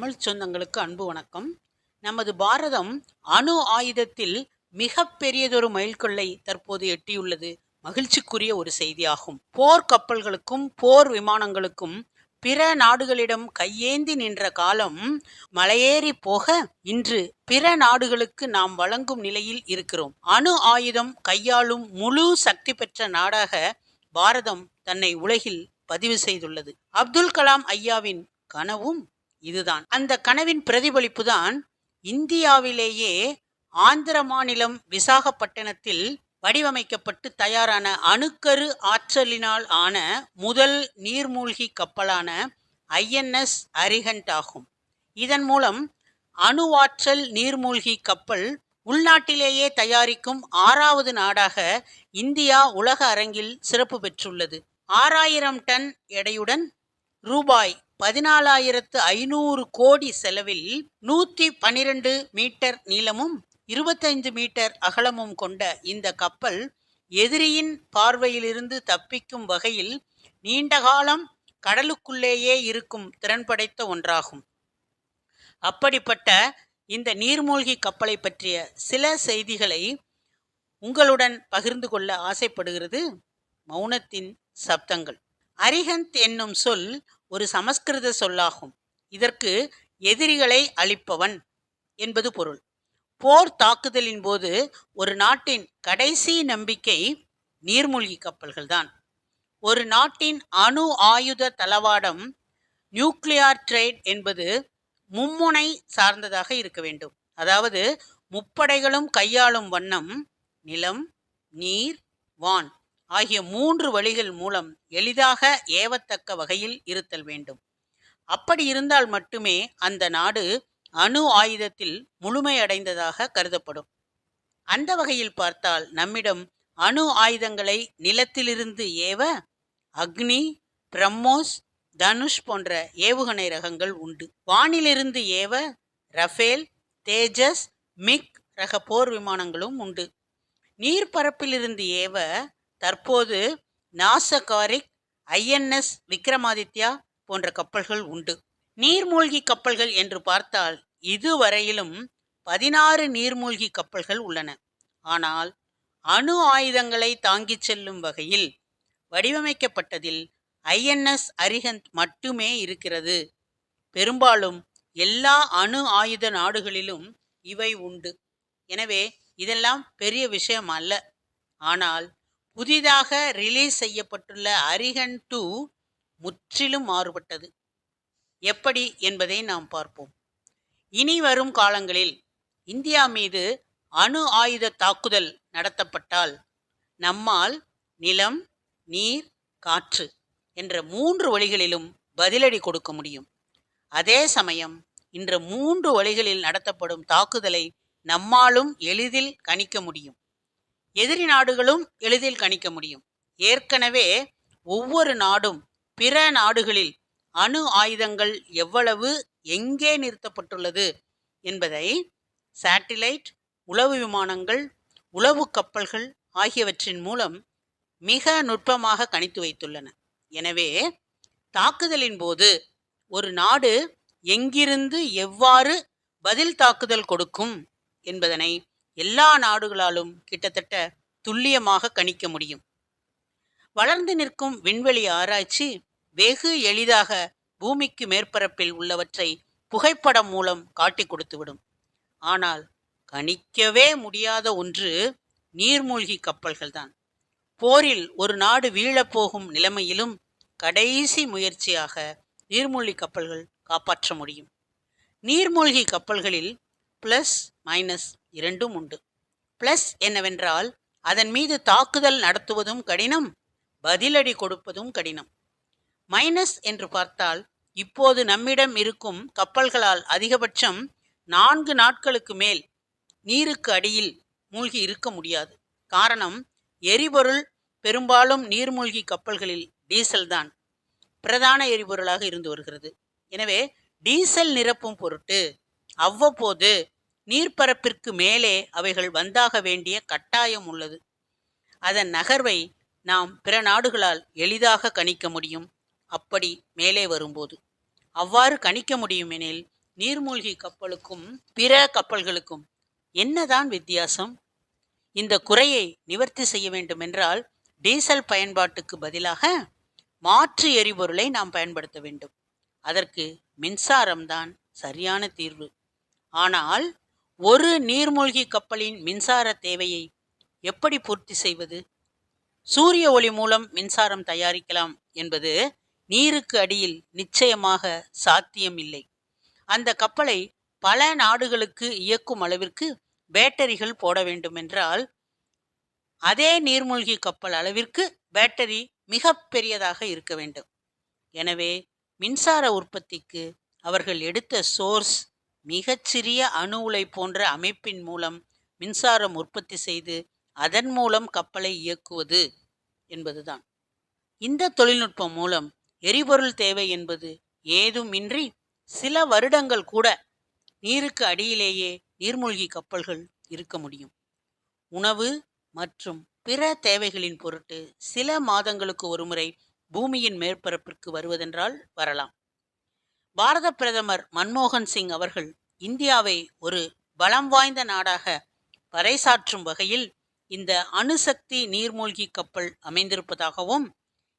தமிழ் சொந்தங்களுக்கு அன்பு வணக்கம். நமது பாரதம் அணு ஆயுதத்தில் மிக பெரியதொரு மைல்கல்லை தற்போது எட்டியுள்ளது. மகிழ்ச்சிக்குரிய ஒரு செய்தியாகும். போர் கப்பல்களுக்கும் போர் விமானங்களுக்கும் பிற நாடுகளிடம் கையேந்தி நின்ற காலம் மலையேறி போக இன்று பிற நாடுகளுக்கு நாம் வழங்கும் நிலையில் இருக்கிறோம். அணு ஆயுதம் கையாளும் முழு சக்தி பெற்ற நாடாக பாரதம் தன்னை உலகில் பதிவு செய்துள்ளது. அப்துல் கலாம் ஐயாவின் கனவும் இதுதான். அந்த கனவின் பிரதிபலிப்பு தான் இந்தியாவிலேயே ஆந்திர மாநிலம் விசாகப்பட்டினத்தில் வடிவமைக்கப்பட்டு தயாரான அணுக்கரு ஆற்றலினால் ஆன முதல் நீர்மூழ்கி கப்பலான ஐஎன்எஸ் அரிஹண்ட் ஆகும். இதன் மூலம் அணுவாற்றல் நீர்மூழ்கி கப்பல் உள்நாட்டிலேயே தயாரிக்கும் ஆறாவது நாடாக இந்தியா உலக அரங்கில் சிறப்பு பெற்றுள்ளது. ஆறாயிரம் டன் எடையுடன் ரூபாய் பதினாலாயிரத்து ஐநூறு கோடி செலவில் நூற்றி பனிரெண்டு மீட்டர் நீளமும் இருபத்தைந்து மீட்டர் அகலமும் கொண்ட இந்த கப்பல் எதிரியின் பார்வையிலிருந்து தப்பிக்கும் வகையில் நீண்டகாலம் கடலுக்குள்ளேயே இருக்கும் திறன் படைத்த ஒன்றாகும். அப்படிப்பட்ட இந்த நீர்மூழ்கி கப்பலை பற்றிய சில செய்திகளை உங்களுடன் பகிர்ந்து கொள்ள ஆசைப்படுகிறது. மௌனத்தின் சப்தங்கள். அரிஹந்த் என்னும் சொல் ஒரு சமஸ்கிருத சொல்லாகும். இதற்கு எதிரிகளை அழிப்பவன் என்பது பொருள். போர் தாக்குதலின் போது ஒரு நாட்டின் கடைசி நம்பிக்கை நீர்மூழ்கி கப்பல்கள்தான் ஒரு நாட்டின் அணு ஆயுத தளவாடம் நியூக்ளியார் ட்ரேட் என்பது மும்முனை சார்ந்ததாக இருக்க வேண்டும். அதாவது முப்படைகளும் கையாளும் வண்ணம் நிலம் நீர் வான். ஆகிய மூன்று வழிகள் மூலம் எளிதாக ஏவத்தக்க வகையில் இருத்தல் வேண்டும். அப்படி இருந்தால் மட்டுமே அந்த நாடு அணு ஆயுதத்தில் முழுமையடைந்ததாக கருதப்படும். அந்த வகையில் பார்த்தால் நம்மிடம் அணு ஆயுதங்களை நிலத்திலிருந்து ஏவ அக்னி பிரம்மோஸ் தனுஷ் போன்ற ஏவுகணை ரகங்கள் உண்டு. வானிலிருந்து ஏவ ரஃபேல் தேஜஸ் மிக் ரக போர் விமானங்களும் உண்டு. நீர்ப்பரப்பிலிருந்து ஏவ தற்போது நாசகாரிக் ஐஎன்எஸ் விக்ரமாதித்யா போன்ற கப்பல்கள் உண்டு. நீர்மூழ்கி கப்பல்கள் என்று பார்த்தால் இதுவரையிலும் பதினாறு நீர்மூழ்கி கப்பல்கள் உள்ளன. ஆனால் அணு ஆயுதங்களை தாங்கிச் செல்லும் வகையில் வடிவமைக்கப்பட்டதில் ஐஎன்எஸ் அரிஹந்த் மட்டுமே இருக்கிறது. பெரும்பாலும் எல்லா அணு ஆயுத நாடுகளிலும் இவை உண்டு. எனவே இதெல்லாம் பெரிய விஷயம் அல்ல. ஆனால் புதிதாக ரிலீஸ் செய்யப்பட்டுள்ள அரிகன் டூ முற்றிலும் மாறுபட்டது. எப்படி என்பதை நாம் பார்ப்போம். இனி வரும் காலங்களில் இந்தியா மீது அணு ஆயுத தாக்குதல் நடத்தப்பட்டால் நம்மால் நிலம் நீர் காற்று என்ற மூன்று வழிகளிலும் பதிலடி கொடுக்க முடியும். அதே சமயம் இன்று மூன்று வழிகளில் நடத்தப்படும் தாக்குதலை நம்மாலும் எளிதில் கணிக்க முடியும். எதிரி நாடுகளும் எளிதில் கணிக்க முடியும். ஏற்கனவே ஒவ்வொரு நாடும் பிற நாடுகளில் அணு ஆயுதங்கள் எவ்வளவு எங்கே நிறுத்தப்பட்டுள்ளது என்பதை சேட்டிலைட் உளவு விமானங்கள் உளவு கப்பல்கள் ஆகியவற்றின் மூலம் மிக நுட்பமாக கணித்து வைத்துள்ளன. எனவே தாக்குதலின் போது ஒரு நாடு எங்கிருந்து எவ்வாறு பதில் தாக்குதல் கொடுக்கும் என்பதனை எல்லா நாடுகளாலும் கிட்டத்தட்ட துல்லியமாக கணிக்க முடியும். வளர்ந்து நிற்கும் விண்வெளி ஆராய்ச்சி வெகு எளிதாக பூமிக்கு மேற்பரப்பில் உள்ளவற்றை புகைப்படம் மூலம் காட்டி கொடுத்துவிடும் ஆனால் கணிக்கவே முடியாத ஒன்று நீர்மூழ்கி கப்பல்கள்தான் போரில் ஒரு நாடு வீழப்போகும் நிலைமையிலும் கடைசி முயற்சியாக நீர்மூழ்கி கப்பல்கள் காப்பாற்ற முடியும். நீர்மூழ்கி கப்பல்களில் ப்ளஸ் மைனஸ் இரண்டும் உண்டு. ப்ளஸ் என்னவென்றால் அதன் மீது தாக்குதல் நடத்துவதும் கடினம் பதிலடி கொடுப்பதும் கடினம். மைனஸ் என்று பார்த்தால் இப்போது நம்மிடம் இருக்கும் கப்பல்களால் அதிகபட்சம் நான்கு நாட்களுக்கு மேல் நீருக்கு அடியில் மூழ்கி இருக்க முடியாது. காரணம் எரிபொருள் பெரும்பாலும் நீர்மூழ்கி கப்பல்களில் டீசல் தான் பிரதான எரிபொருளாக இருந்து வருகிறது. எனவே டீசல் நிரப்பும் பொருட்டு அவ்வப்போது நீர்ப்பரப்பிற்கு மேலே அவைகள் வந்தாக வேண்டிய கட்டாயம் உள்ளது. அதன் நகர்வை நாம் பிற நாடுகளால் எளிதாக கணிக்க முடியும். அப்படி மேலே வரும்போது. அவ்வாறு கணிக்க முடியும் எனில் நீர்மூழ்கி கப்பலுக்கும் பிற கப்பல்களுக்கும் என்னதான் வித்தியாசம்? இந்த குறையை நிவர்த்தி செய்ய வேண்டுமென்றால் டீசல் பயன்பாட்டுக்கு பதிலாக மாற்று எரிபொருளை நாம் பயன்படுத்த வேண்டும். அதற்கு மின்சாரம்தான் சரியான தீர்வு. ஆனால் ஒரு நீர்மூழ்கி கப்பலின் மின்சார தேவையை எப்படி பூர்த்தி செய்வது? சூரிய ஒளி மூலம் மின்சாரம் தயாரிக்கலாம் என்பது நீருக்கு அடியில் நிச்சயமாக சாத்தியம் இல்லை அந்த கப்பலை பல நாடுகளுக்கு இயக்கும் அளவிற்கு பேட்டரிகள் போட வேண்டுமென்றால் அதே நீர்மூழ்கி கப்பல் அளவிற்கு பேட்டரி மிக பெரியதாக இருக்க வேண்டும். எனவே மின்சார உற்பத்திக்கு அவர்கள் எடுத்த சோர்ஸ் மிகச்சிறிய அணு உலை போன்ற அமைப்பின் மூலம் மின்சாரம் உற்பத்தி செய்து அதன் மூலம் கப்பலை இயக்குவது என்பதுதான். இந்த தொழில்நுட்பம் மூலம் எரிபொருள் தேவை என்பது ஏதுமின்றி சில வருடங்கள் கூட நீருக்கு அடியிலேயே நீர்மூழ்கி கப்பல்கள் இருக்க முடியும். உணவு மற்றும் பிற தேவைகளின் பொருட்டு சில மாதங்களுக்கு ஒருமுறை பூமியின் மேற்பரப்பிற்கு வருவதென்றால் வரலாம். பாரத பிரதமர் மன்மோகன் சிங் அவர்கள் இந்தியாவை ஒரு பலம் வாய்ந்த நாடாக பறைசாற்றும் வகையில் இந்த அணுசக்தி நீர்மூழ்கி கப்பல் அமைந்திருப்பதாகவும்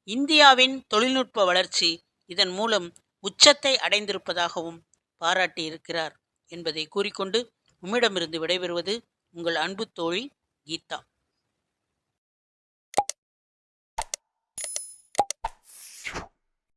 இந்தியாவின் தொழில்நுட்ப வளர்ச்சி இதன் மூலம் உச்சத்தை அடைந்திருப்பதாகவும் பாராட்டியிருக்கிறார் என்பதை கூறிக்கொண்டு உம்மிடமிருந்து விடைபெறுவது உங்கள் அன்பு தோழி கீதா.